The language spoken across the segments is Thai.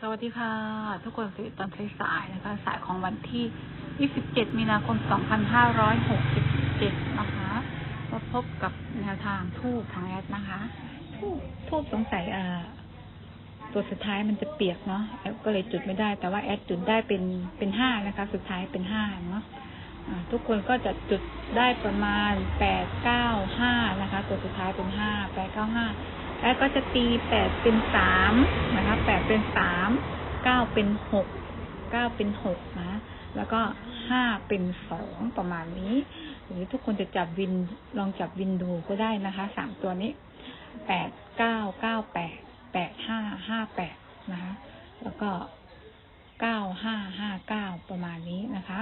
สวัสดีค่ะ ทุกคนสวัสดีตอนสายๆนะคะ สายของวันที่ 27 มีนาคม 2567 นะคะมาพบกับแนวทางทูบของแอดนะคะทูบทูบสงสัยอ่าตัวสุดท้ายมันจะเปียกเนาะแอดก็เลยจุดไม่ได้ แต่ว่าแอดจุดได้เป็นเป็นห้านะคะ สุดท้ายเป็นห้าเนาะทุกคนก็จะจุดได้ประมาณแปดเก้าห้านะคะ ตัวสุดท้ายเป็นห้าแปดเก้าห้า แล้วก็จะตีแปดเป็นสามนะคะแปดเป็นสามเก้าเป็นหกเก้าเป็นหกนะ แล้วก็ห้าเป็นสองประมาณนี้ หรือทุกคนจะจับวินลองจับวินดูก็ได้นะคะสามตัวนี้แปดเก้าเก้าแปดแปดห้าห้าแปดนะคะแล้วก็เก้าห้าห้าเก้าประมาณนี้นะคะ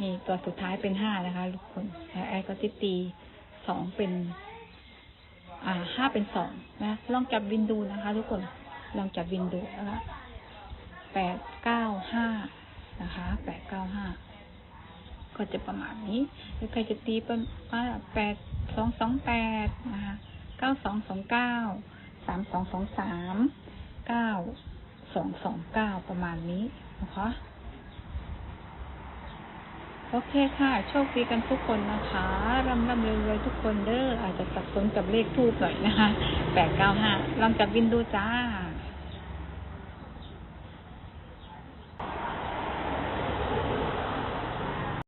นี่ตัวสุดท้ายเป็นห้านะคะทุกคนแล้วแอร์ก็จะตีสองเป็น อ่าห้าเป็นสองนะลองจับวินดูนะคะ ทุกคนลองจับวินดูนะคะแปดเก้าห้านะคะแปดเก้าห้าก็จะประมาณนี้หรือใครจะตีเป็นว่าแปดสองสองแปดนะคะเก้าสองสองเก้าสามสองสองสามเก้าสองสองเก้าประมาณนี้นะคะ โอเคค่ะ โชคดีกันทุกคนนะคะร่ำร่ำรวยรวยทุกคนเด้ออาจจะสับสนกับเลขทูบหน่อยนะคะแปดเก้าห้าลองจับวินดูจ้า